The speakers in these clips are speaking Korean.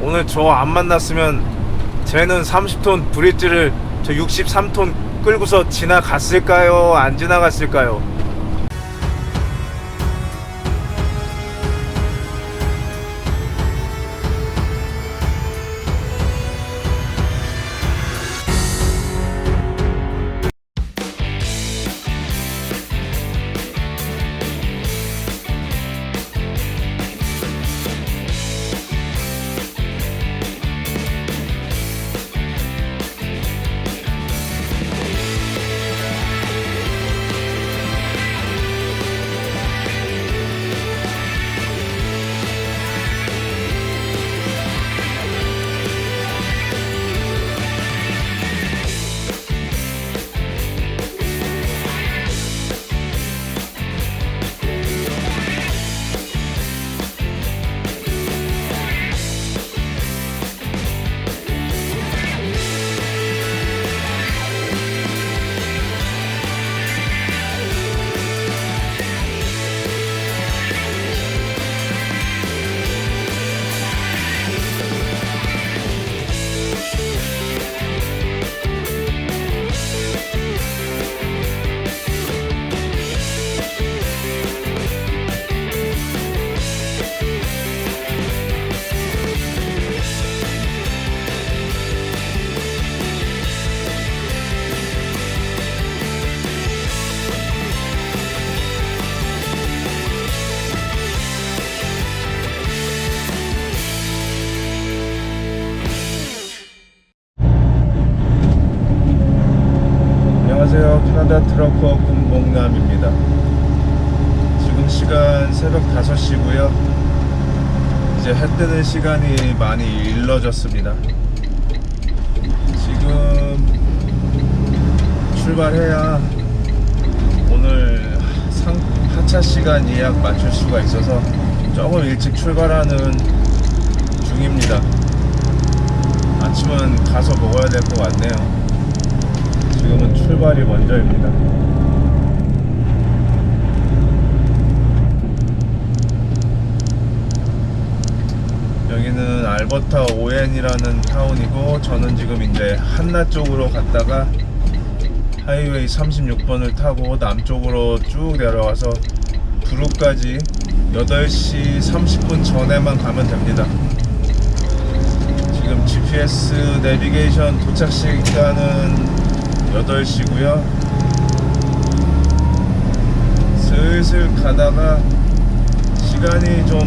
오늘 저 안 만났으면 쟤는 30톤 브릿지를 저 63톤 끌고서 지나갔을까요? 안 지나갔을까요? 캐나다 트럭커 군봉남입니다. 지금 시간 새벽 5시고요. 이제 해 뜨는 시간이 많이 일러졌습니다. 지금 출발해야 오늘 상, 하차 시간 예약 맞출 수가 있어서 조금 일찍 출발하는 중입니다. 아침은 가서 먹어야 될 것 같네요. 지금은 출발이 먼저입니다. 여기는 알버타 오엔이라는 타운이고 저는 지금 이제 한나 쪽으로 갔다가 하이웨이 36번을 타고 남쪽으로 쭉 내려와서 브루까지 8시 30분 전에만 가면 됩니다. 지금 GPS 내비게이션 도착 시간은 8시고요. 슬슬 가다가 시간이 좀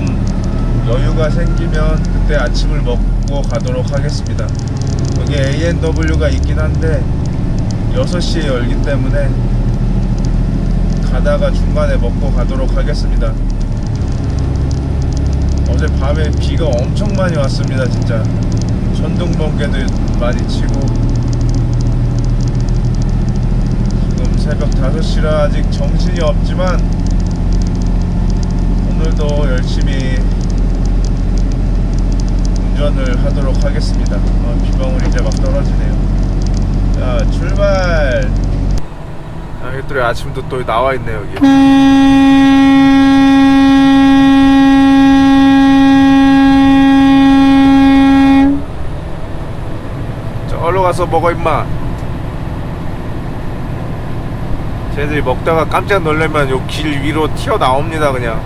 여유가 생기면 그때 아침을 먹고 가도록 하겠습니다. 여기 A&W가 있긴 한데 6시에 열기 때문에 가다가 중간에 먹고 가도록 하겠습니다. 어제 밤에 비가 엄청 많이 왔습니다, 진짜. 천둥 번개도 많이 치고 지금 새벽 5시라 아직 정신이 없지만 오늘도 열심히 운전을 하도록 하겠습니다. 어, 비방울이 이제 막 떨어지네요. 자, 출발! 아, 이것들이 아침도 또 나와 있네, 여기. 가서 먹어, 임마. 쟤들이 먹다가 깜짝 놀라면 요 길 위로 튀어나옵니다, 그냥.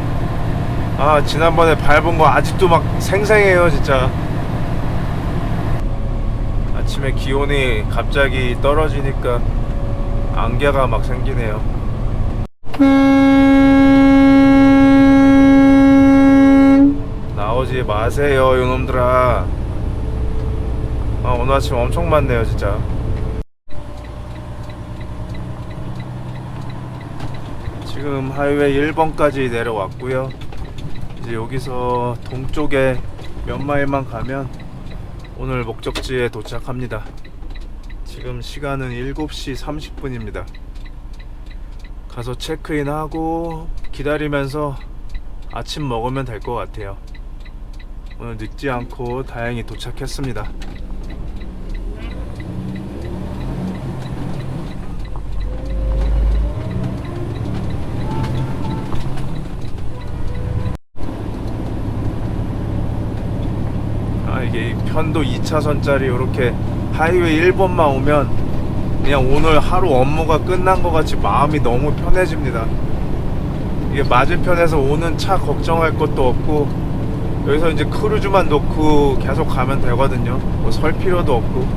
아, 지난번에 밟은 거 아직도 막 생생해요, 진짜. 아침에 기온이 갑자기 떨어지니까 안개가 막 생기네요. 나오지 마세요, 요놈들아. 아, 오늘 아침 엄청 많네요, 진짜. 지금 하이웨이 1번까지 내려왔고요. 이제 여기서 동쪽에 몇 마일만 가면 오늘 목적지에 도착합니다. 지금 시간은 7시 30분입니다. 가서 체크인하고 기다리면서 아침 먹으면 될 것 같아요. 오늘 늦지 않고 다행히 도착했습니다. 편도 2차선짜리 이렇게 하이웨이 1번만 오면 그냥 오늘 하루 업무가 끝난 것 같이 마음이 너무 편해집니다. 이게 맞은편에서 오는 차 걱정할 것도 없고 여기서 이제 크루즈만 놓고 계속 가면 되거든요. 뭐 설 필요도 없고.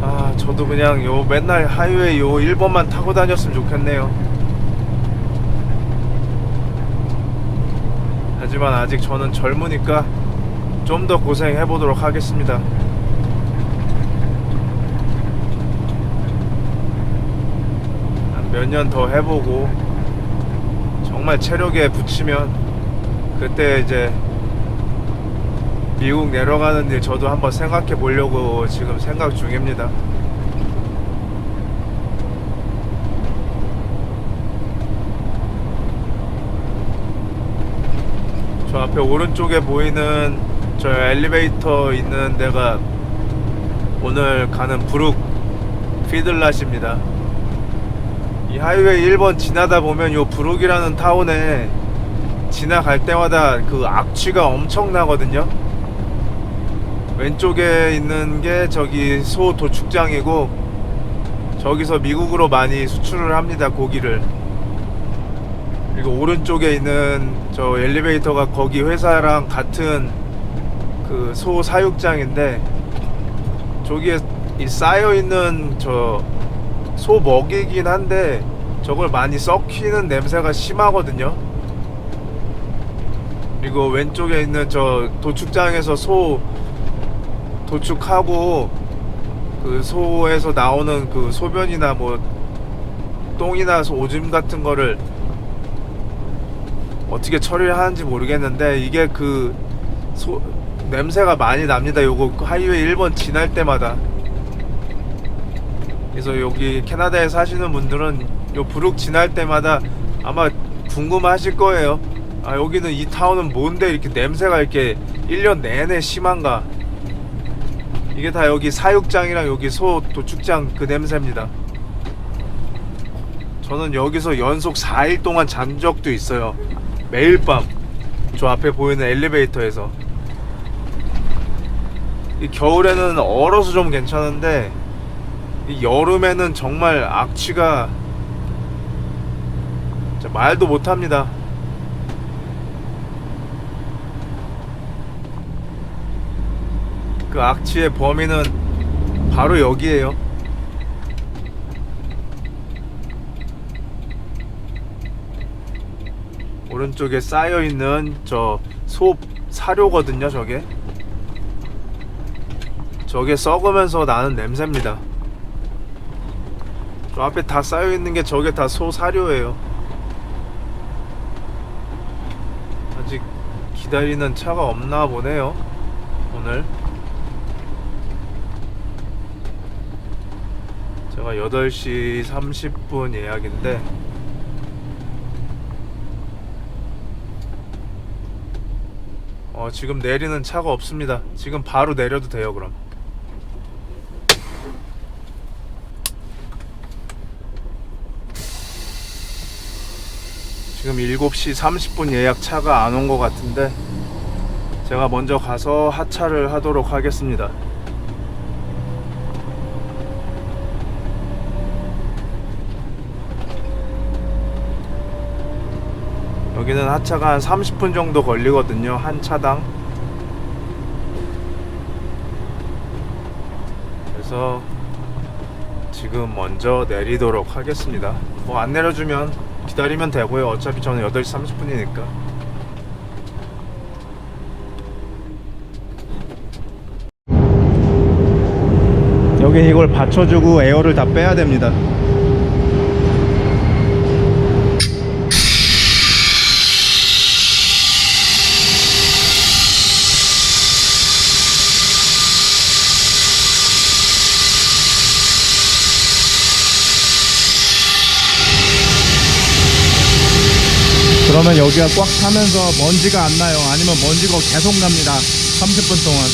아, 저도 그냥 요 맨날 하이웨이 요 1번만 타고 다녔으면 좋겠네요. 하지만 아직 저는 젊으니까 좀 더 고생해 보도록 하겠습니다. 한몇년 더 해보고 정말 체력에 붙이면 그때 이제 미국 내려가는 일 저도 한번 생각해 보려고 지금 생각 중입니다. 저 앞에 오른쪽에 보이는 저 엘리베이터 있는 데가 오늘 가는 브룩 피들랏입니다. 이 하이웨이 1번 지나다 보면 요 브룩이라는 타운에 지나갈 때마다 그 악취가 엄청나거든요. 왼쪽에 있는 게 저기 소 도축장이고 저기서 미국으로 많이 수출을 합니다 고기를 그리고 오른쪽에 있는 저 엘리베이터가 거기 회사랑 같은 그 소 사육장인데 저기에 이 쌓여 있는 저 소 먹이긴 한데 저걸 많이 썩히는 냄새가 심하거든요. 그리고 왼쪽에 있는 저 도축장에서 소 도축하고 그 소에서 나오는 그 소변이나 뭐 똥이나 오줌 같은 거를 어떻게 처리를 하는지 모르겠는데 이게 그 소, 냄새가 많이 납니다. 요거 하이웨이 1번 지날 때마다. 그래서 여기 캐나다에 사시는 분들은 요 브룩 지날 때마다 아마 궁금하실 거예요. 아 여기는 이 타운은 뭔데 이렇게 냄새가 이렇게 1년 내내 심한가? 이게 다 여기 사육장이랑 여기 소 도축장 그 냄새입니다. 저는 여기서 연속 4일 동안 잔 적도 있어요. 매일 밤. 저 앞에 보이는 엘리베이터에서. 이 겨울에는 얼어서 좀 괜찮은데 이 여름에는 정말 악취가 말도 못합니다. 그 악취의 범위는 바로 여기에요. 오른쪽에 쌓여 있는 저 소 사료거든요, 저게. 저게 썩으면서 나는 냄새입니다. 저 앞에 다 쌓여 있는 게 저게 다 소 사료예요. 아직 기다리는 차가 없나 보네요. 오늘. 제가 8시 30분 예약인데 어, 지금 내리는 차가 없습니다. 지금 바로 내려도 돼요, 그럼. 지금 7시 30분 예약 차가 안 온 것 같은데 제가 먼저 가서 하차를 하도록 하겠습니다. 여기는 하차가 한 30분 정도 걸리거든요. 한 차당. 그래서 지금 먼저 내리도록 하겠습니다. 뭐 안 내려주면 기다리면 되고요. 어차피 저는 8시 30분이니까. 여긴 이걸 받쳐주고 에어를 다 빼야 됩니다. 그러면 여기가 꽉 차면서 먼지가 안 나요. 아니면 먼지가 계속 납니다. 30분 동안.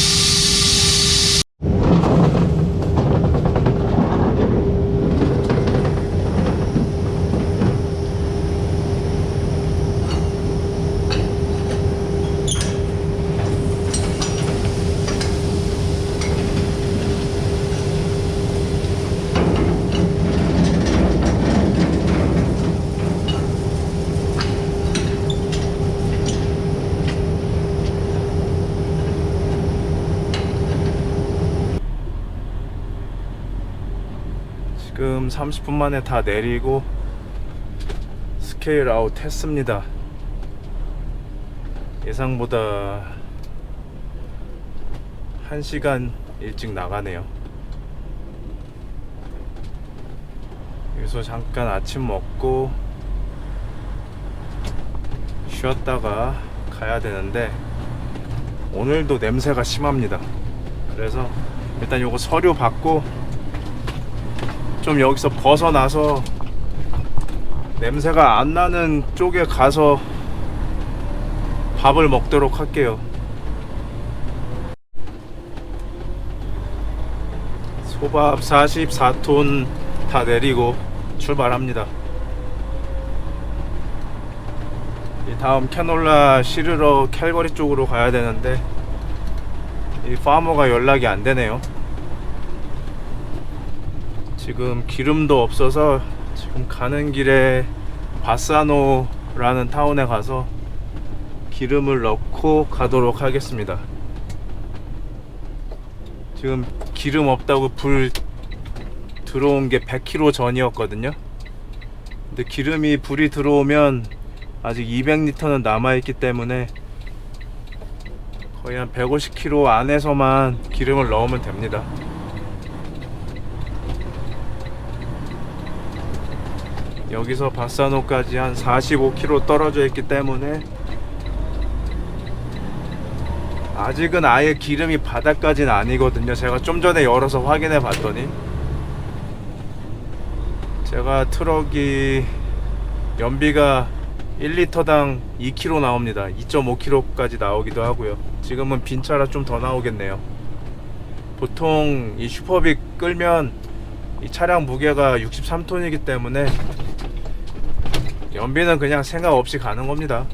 지금 30분 만에 다 내리고 스케일 아웃 했습니다. 예상보다 1시간 일찍 나가네요. 여기서 잠깐 아침 먹고 쉬었다가 가야 되는데 오늘도 냄새가 심합니다. 그래서 일단 요거 서류 받고 좀 여기서 벗어나서 냄새가 안 나는 쪽에 가서 밥을 먹도록 할게요. 소밥 44톤 다 내리고 출발합니다. 이 다음 캐놀라 시르러 캘거리 쪽으로 가야 되는데 이 파머가 연락이 안 되네요. 지금 기름도 없어서 지금 가는 길에 바사노라는 타운에 가서 기름을 넣고 가도록 하겠습니다. 지금 기름 없다고 불 들어온 게 100km 전이었거든요. 근데 기름이 불이 들어오면 아직 200리터는 남아있기 때문에 거의 한 150km 안에서만 기름을 넣으면 됩니다. 여기서 바사노까지 한 45km 떨어져 있기 때문에 아직은 아예 기름이 바닥까지는 아니거든요. 제가 좀 전에 열어서 확인해 봤더니 제가 트럭이 연비가 1리터당 2kg 나옵니다. 2.5kg까지 나오기도 하고요. 지금은 빈 차라 좀 더 나오겠네요. 보통 이 슈퍼빅 끌면 이 차량 무게가 63톤이기 때문에 연비는 그냥 생각 없이 가는 겁니다.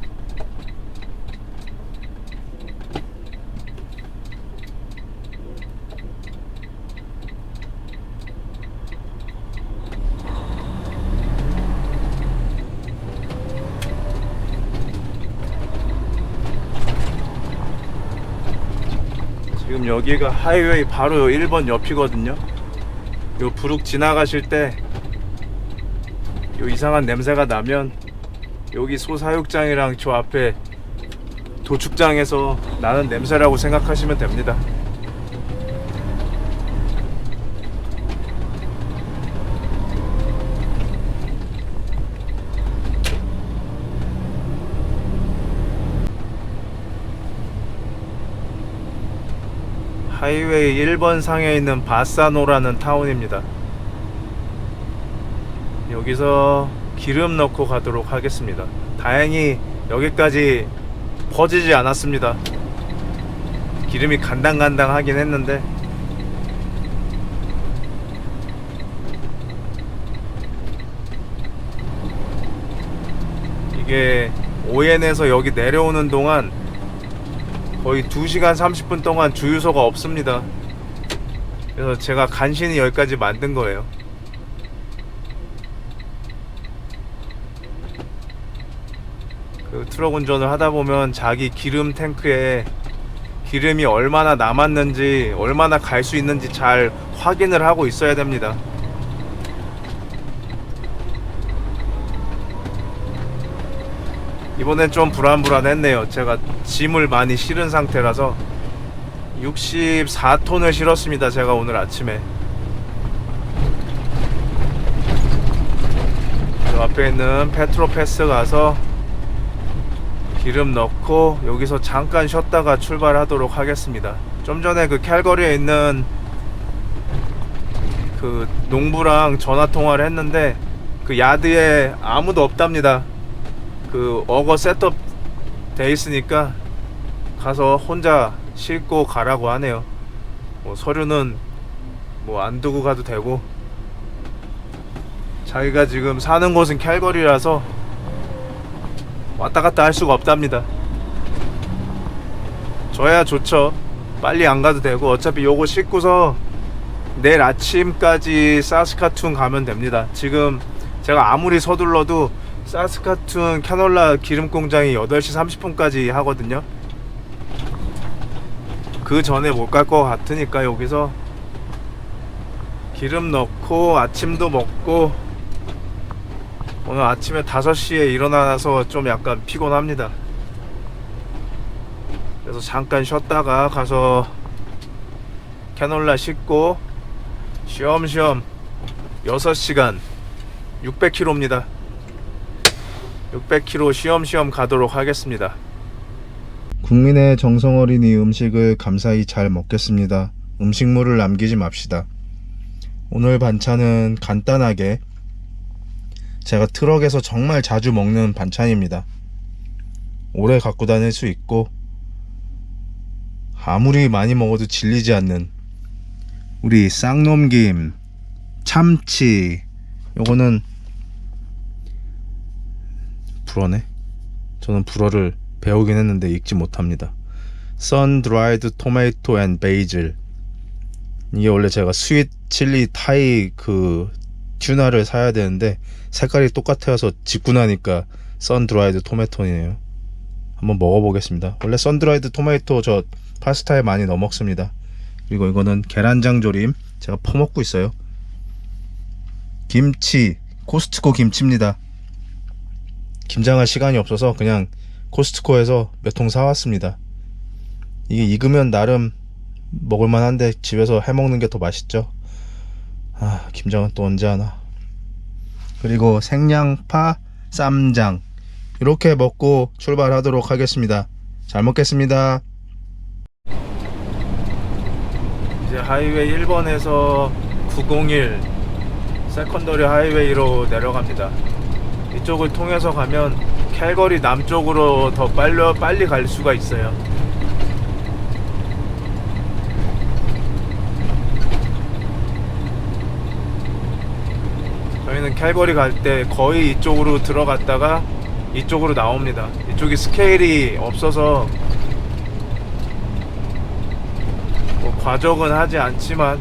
여기가 하이웨이 바로 1번 옆이거든요. 요 부룩 지나가실 때 요 이상한 냄새가 나면 여기 소사육장이랑 저 앞에 도축장에서 나는 냄새라고 생각하시면 됩니다. 하이웨이 1번 상에 있는 바사노라는 타운입니다. 여기서 기름 넣고 가도록 하겠습니다. 다행히 여기까지 퍼지지 않았습니다. 기름이 간당간당 하긴 했는데 이게 오엔에서 여기 내려오는 동안 거의 2시간 30분 동안 주유소가 없습니다. 그래서 제가 간신히 여기까지 만든 거예요. 트럭 운전을 하다 보면 자기 기름 탱크에 기름이 얼마나 남았는지 얼마나 갈 수 있는지 잘 확인을 하고 있어야 됩니다. 이번엔 좀 불안불안했네요. 제가 짐을 많이 실은 상태라서 64톤을 실었습니다. 제가 오늘 아침에 저 앞에 있는 페트로패스 가서 기름 넣고 여기서 잠깐 쉬었다가 출발하도록 하겠습니다. 좀 전에 그 캘거리에 있는 그 농부랑 전화 통화를 했는데 그 야드에 아무도 없답니다. 그 어거 셋업 돼 있으니까 가서 혼자 싣고 가라고 하네요. 뭐 서류는 뭐 안 두고 가도 되고 자기가 지금 사는 곳은 캘거리라서 왔다 갔다 할 수가 없답니다. 저야 좋죠. 빨리 안 가도 되고 어차피 요거 싣고서 내일 아침까지 사스카툰 가면 됩니다. 지금 제가 아무리 서둘러도 사스카툰 캐놀라 기름 공장이 8시 30분까지 하거든요. 그 전에 못 갈 것 같으니까 여기서 기름 넣고 아침도 먹고 오늘 아침에 5시에 일어나서 좀 약간 피곤합니다. 그래서 잠깐 쉬었다가 가서 캐놀라 씻고 쉬엄쉬엄 6시간 600km입니다. 600km 쉬엄쉬엄 가도록 하겠습니다. 국민의 정성 어린 이 음식을 감사히 잘 먹겠습니다. 음식물을 남기지 맙시다. 오늘 반찬은 간단하게 제가 트럭에서 정말 자주 먹는 반찬입니다. 오래 갖고 다닐 수 있고 아무리 많이 먹어도 질리지 않는 우리 쌍놈김, 참치 요거는 불어네. 저는 불어를 배우긴 했는데 읽지 못합니다. Dried tomato and basil. 이게 원래 제가 스윗 칠리 타이 그 튜나를 사야 되는데 색깔이 똑같아서 짓고 나니까 선 드라이드 토마토네요. 한번 먹어보겠습니다. 원래 선 드라이드 토마토 저 파스타에 많이 넣어 먹습니다. 그리고 이거는 계란장 조림 제가 퍼먹고 있어요. 김치 코스트코 김치입니다. 김장할 시간이 없어서 그냥 코스트코에서 몇 통 사왔습니다. 이게 익으면 나름 먹을만한데 집에서 해먹는 게 더 맛있죠. 아 김장은 또 언제 하나. 그리고 생양파 쌈장 이렇게 먹고 출발하도록 하겠습니다. 잘 먹겠습니다. 이제 하이웨이 1번에서 901 세컨더리 하이웨이로 내려갑니다. 이쪽을 통해서 가면 캘거리 남쪽으로 더 빨리 빨리 갈 수가 있어요. 저희는 캘거리 갈 때 거의 이쪽으로 들어갔다가 이쪽으로 나옵니다. 이쪽이 스케일이 없어서 뭐 과적은 하지 않지만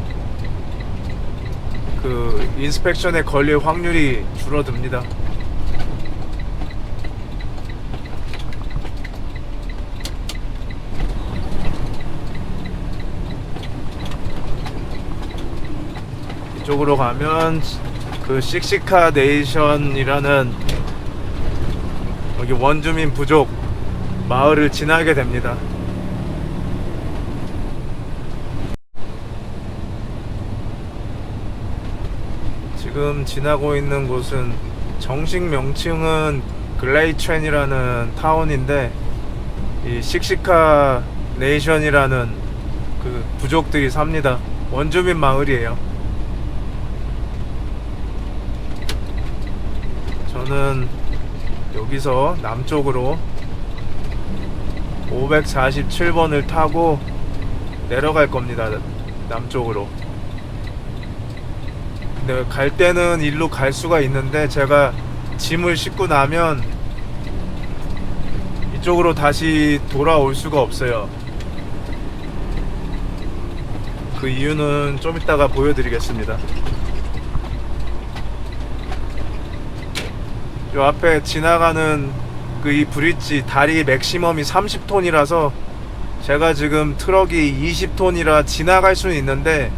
그 인스펙션에 걸릴 확률이 줄어듭니다. 이쪽으로 가면 그 씩씩카 네이션이라는 여기 원주민 부족 마을을 지나게 됩니다. 지금 지나고 있는 곳은 정식 명칭은 글레이첸이라는 타운인데 이 씩씩카 네이션이라는 그 부족들이 삽니다. 원주민 마을이에요. 저는 여기서 남쪽으로 547번을 타고 내려갈 겁니다. 남쪽으로. 근데 갈 때는 일로 갈 수가 있는데 제가 짐을 싣고 나면 이쪽으로 다시 돌아올 수가 없어요. 그 이유는 좀 이따가 보여드리겠습니다. 요 앞에 지나가는 그 이 브릿지 다리 맥시멈이 30톤이라서 제가 지금 트럭이 20톤이라 지나갈 수는 있는데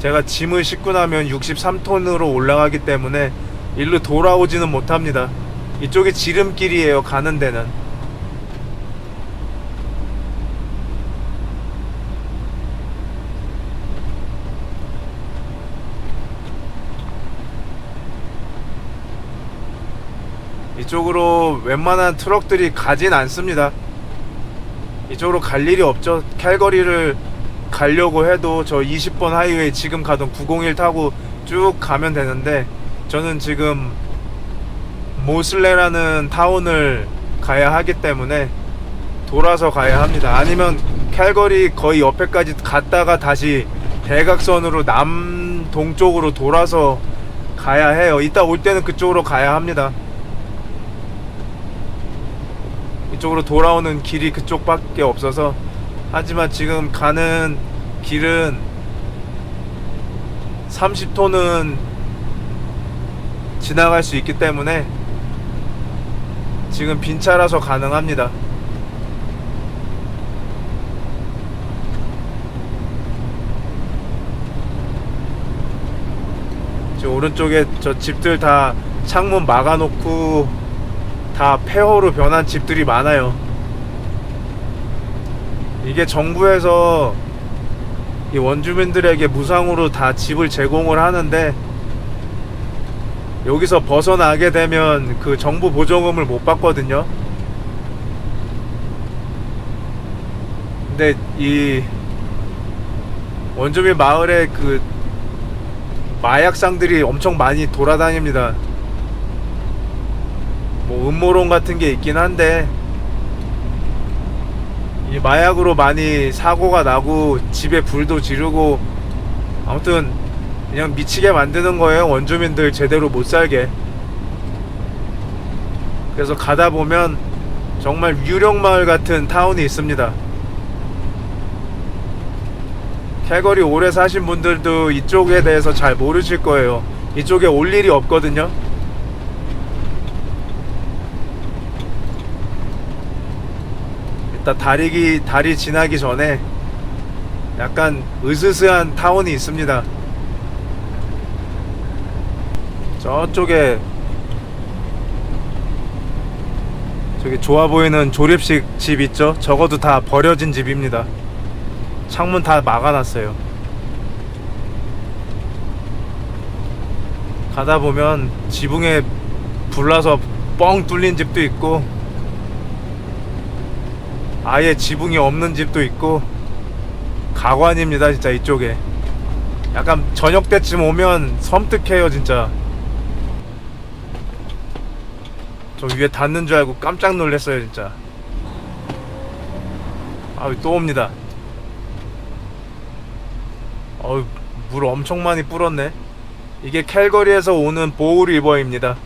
제가 짐을 싣고 나면 63톤으로 올라가기 때문에 일로 돌아오지는 못합니다. 이쪽이 지름길이에요. 가는 데는. 이쪽으로 웬만한 트럭들이 가진 않습니다. 이쪽으로 갈 일이 없죠. 캘거리를 가려고 해도 저 20번 하이웨이 지금 가던 901 타고 쭉 가면 되는데 저는 지금 모슬레라는 타운을 가야 하기 때문에 돌아서 가야 합니다. 아니면 캘거리 거의 옆에까지 갔다가 다시 대각선으로 남동쪽으로 돌아서 가야 해요. 이따 올 때는 그쪽으로 가야 합니다. 이쪽으로 돌아오는 길이 그쪽밖에 없어서 하지만 지금 가는 길은 30톤은 지나갈 수 있기 때문에 지금 빈 차라서 가능합니다. 오른쪽에 저 집들 다 창문 막아놓고 다 폐허로 변한 집들이 많아요. 이게 정부에서 이 원주민들에게 무상으로 다 집을 제공을 하는데 여기서 벗어나게 되면 그 정부 보조금을 못 받거든요. 근데 이 원주민 마을에 그 마약상들이 엄청 많이 돌아다닙니다. 뭐 음모론 같은 게 있긴 한데 이 마약으로 많이 사고가 나고 집에 불도 지르고 아무튼 그냥 미치게 만드는 거예요 원주민들 제대로 못 살게. 그래서 가다 보면 정말 유령 마을 같은 타운이 있습니다. 캘거리 오래 사신 분들도 이쪽에 대해서 잘 모르실 거예요. 이쪽에 올 일이 없거든요 일단 다리기 다리 지나기 전에 약간 으스스한 타운이 있습니다. 저쪽에 저기 좋아 보이는 조립식 집 있죠? 적어도 다 버려진 집입니다. 창문 다 막아놨어요. 가다 보면 지붕에 불나서 뻥 뚫린 집도 있고 아예 지붕이 없는 집도 있고 가관입니다 진짜 이쪽에. 약간 저녁 때쯤 오면 섬뜩해요 진짜. 저 위에 닿는 줄 알고 깜짝 놀랐어요 진짜. 아또 옵니다. 어우 물 엄청 많이 불었네. 이게 캘거리에서 오는 보우 리버입니다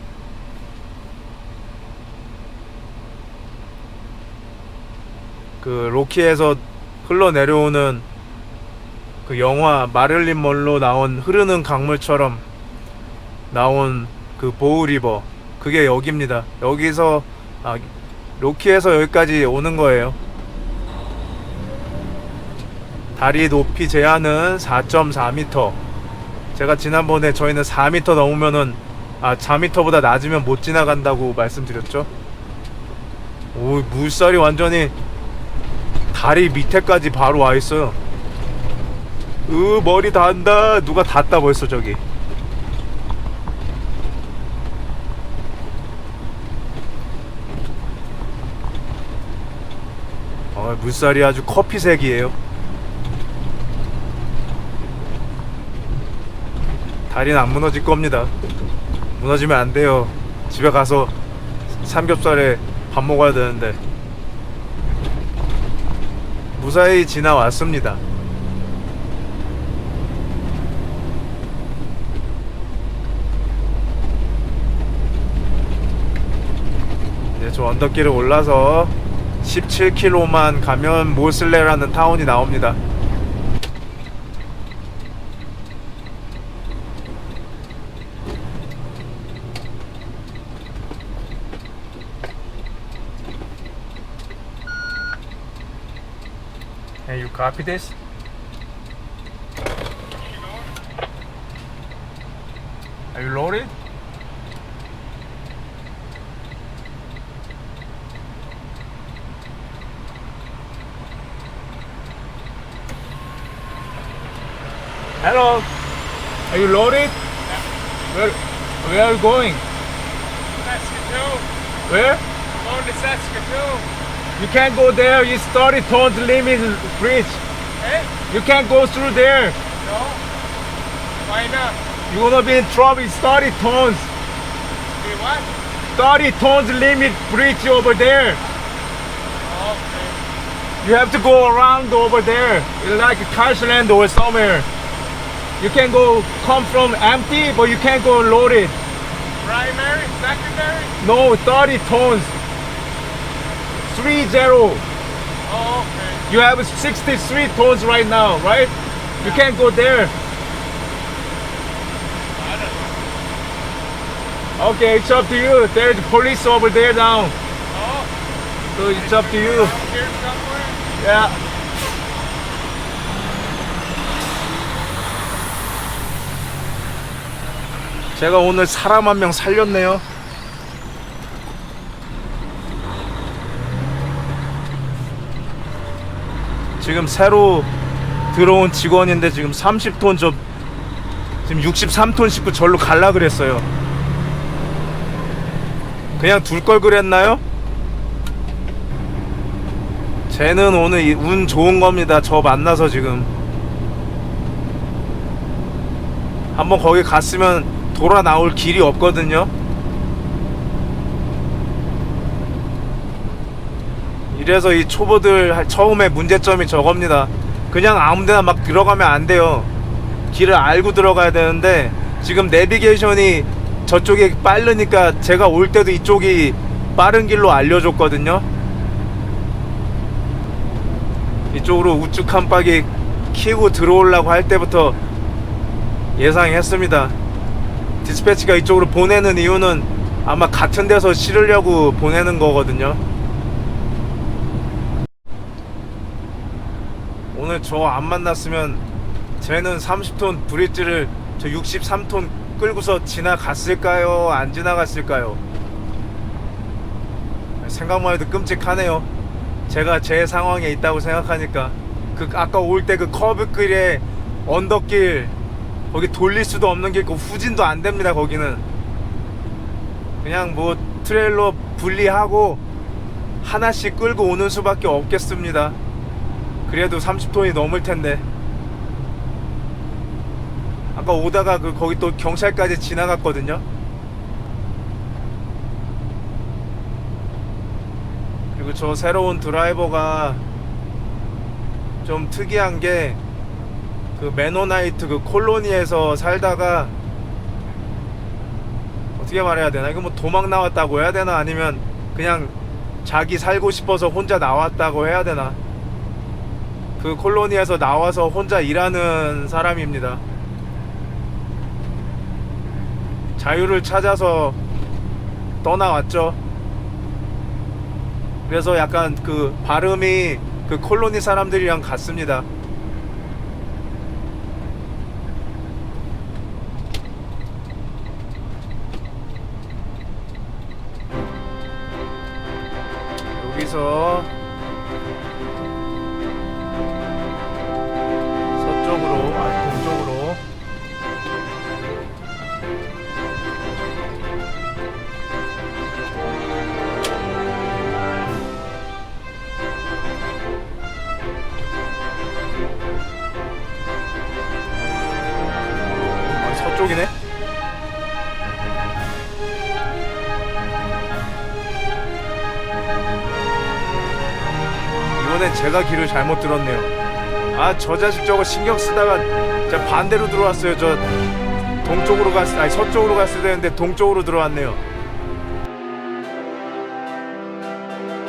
그 로키에서 흘러내려오는 그 영화 마를린 멀로 나온 흐르는 강물처럼 나온 그 보우 리버 그게 여기입니다. 여기서 아, 로키에서 여기까지 오는 거예요. 다리 높이 제한은 4.4m. 제가 지난번에 저희는 4m 넘으면은 아 4m보다 낮으면 못 지나간다고 말씀드렸죠. 오 물살이 완전히 다리 밑에까지 바로 와 있어요. 으 머리 닿는다. 누가 닿다 벌써 저기. 어, 물살이 아주 커피색이에요. 다리는 안 무너질 겁니다. 무너지면 안 돼요. 집에 가서 삼겹살에 밥 먹어야 되는데. 무사히 지나왔습니다. 이제 저 언덕길을 올라서 17km만 가면 모슬레라는 타운이 나옵니다. Copy this? Are you loaded? Hello. Are you loaded? Where where are you going? Saskatoon. Where? Going to Saskatoon. You can't go there. It's 30 tons limit bridge. Hey? You can't go through there. No? Why not? You're gonna be in trouble. It's 30 tons. Be what? 30 tons limit bridge over there. Okay. You have to go around over there, like Karshland or somewhere. You can go come from empty, but you can't go loaded. Primary? Secondary? No, 30 tons. 30. Oh, okay. You have 63 tons right now, right? You can't go there. I don't know. Okay, it's up to you. There's police over there now, Oh, so it's up to you. around here somewhere? Yeah. 제가 오늘 사람 한 명 살렸네요. 지금 새로 들어온 직원인데 지금 30톤 좀 지금 63톤 싣고 절로 갈라 그랬어요. 그냥 둘 걸 그랬나요? 쟤는 오늘 이- 운 좋은 겁니다. 저 만나서 지금 한번 거기 갔으면 돌아 나올 길이 없거든요. 이래서 이 초보들 할- 처음에 문제점이 저겁니다. 그냥 아무데나 막 들어가면 안 돼요. 길을 알고 들어가야 되는데 지금 내비게이션이 저쪽이 빠르니까 제가 올 때도 이쪽이 빠른 길로 알려줬거든요. 이쪽으로 우측 깜빡이 키고 들어오려고 할 때부터 예상했습니다. 디스패치가 이쪽으로 보내는 이유는 아마 같은 데서 실으려고 보내는 거거든요. 오늘 저 안 만났으면 쟤는 30톤 브릿지를 저 63톤 끌고서 지나갔을까요? 안 지나갔을까요? 생각만 해도 끔찍하네요. 제가 제 상황에 있다고 생각하니까 그 아까 올 때 그 커브길에 언덕길 거기 돌릴 수도 없는 게 있고 후진도 안 됩니다 거기는 그냥 뭐 트레일러 분리하고 하나씩 끌고 오는 수밖에 없겠습니다 그래도 30톤이 넘을 텐데. 아까 오다가 그 거기 또 경찰까지 지나갔거든요. 그리고 저 새로운 드라이버가 좀 특이한 게 그 메노나이트 그 콜로니에서 살다가 어떻게 말해야 되나? 이거 뭐 도망 나왔다고 해야 되나? 아니면 그냥 자기 살고 싶어서 혼자 나왔다고 해야 되나 그 콜로니에서 나와서 혼자 일하는 사람입니다. 자유를 찾아서 떠나왔죠. 그래서 약간 그 발음이 그 콜로니 사람들이랑 같습니다. 여기서 제가 길을 잘못 들었네요. 아, 저 자식 저거 신경 쓰다가 저 반대로 들어왔어요. 저 동쪽으로 갔, 아니 서쪽으로 갔어야 되는데 동쪽으로 들어왔네요.